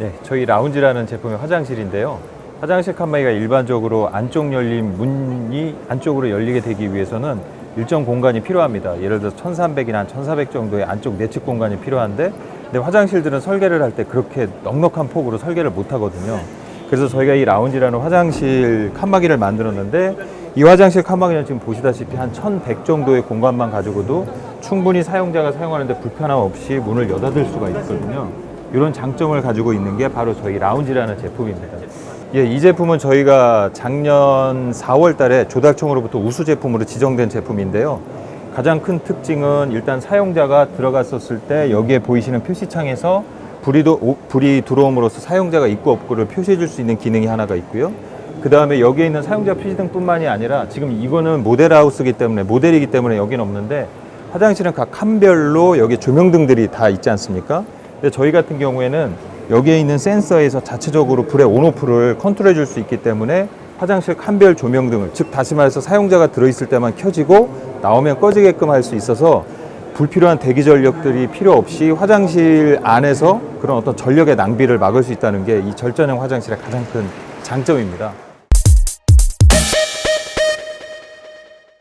네, 저희 라운지라는 제품의 화장실인데요. 화장실 칸막이가 일반적으로 안쪽 열린 문이 안쪽으로 열리게 되기 위해서는 일정 공간이 필요합니다. 예를 들어서 1300이나 1400 정도의 안쪽 내측 공간이 필요한데 근데 화장실들은 설계를 할 때 그렇게 넉넉한 폭으로 설계를 못 하거든요. 그래서 저희가 이 라운지라는 화장실 칸막이를 만들었는데 이 화장실 칸막이는 지금 보시다시피 한 1100 정도의 공간만 가지고도 충분히 사용자가 사용하는데 불편함 없이 문을 여닫을 수가 있거든요. 이런 장점을 가지고 있는 게 바로 저희 라운지라는 제품입니다. 예, 이 제품은 저희가 작년 4월 달에 조달청으로부터 우수 제품으로 지정된 제품인데요. 가장 큰 특징은 일단 사용자가 들어갔었을 때 여기에 보이시는 표시창에서 불이, 도, 오- 불이 들어옴으로써 사용자가 있고 없고를 표시해 줄 수 있는 기능이 하나가 있고요. 그 다음에 여기에 있는 사용자 표시등뿐만이 아니라 지금 이거는 모델하우스이기 때문에 모델이기 때문에 여기는 없는데 화장실은 각 칸별로 여기 조명등들이 다 있지 않습니까? 근데 저희 같은 경우에는 여기에 있는 센서에서 자체적으로 불의 온오프를 컨트롤해 줄 수 있기 때문에 화장실 칸별 조명 등을 즉 다시 말해서 사용자가 들어있을 때만 켜지고 나오면 꺼지게끔 할 수 있어서 불필요한 대기 전력들이 필요 없이 화장실 안에서 그런 어떤 전력의 낭비를 막을 수 있다는 게 이 절전형 화장실의 가장 큰 장점입니다.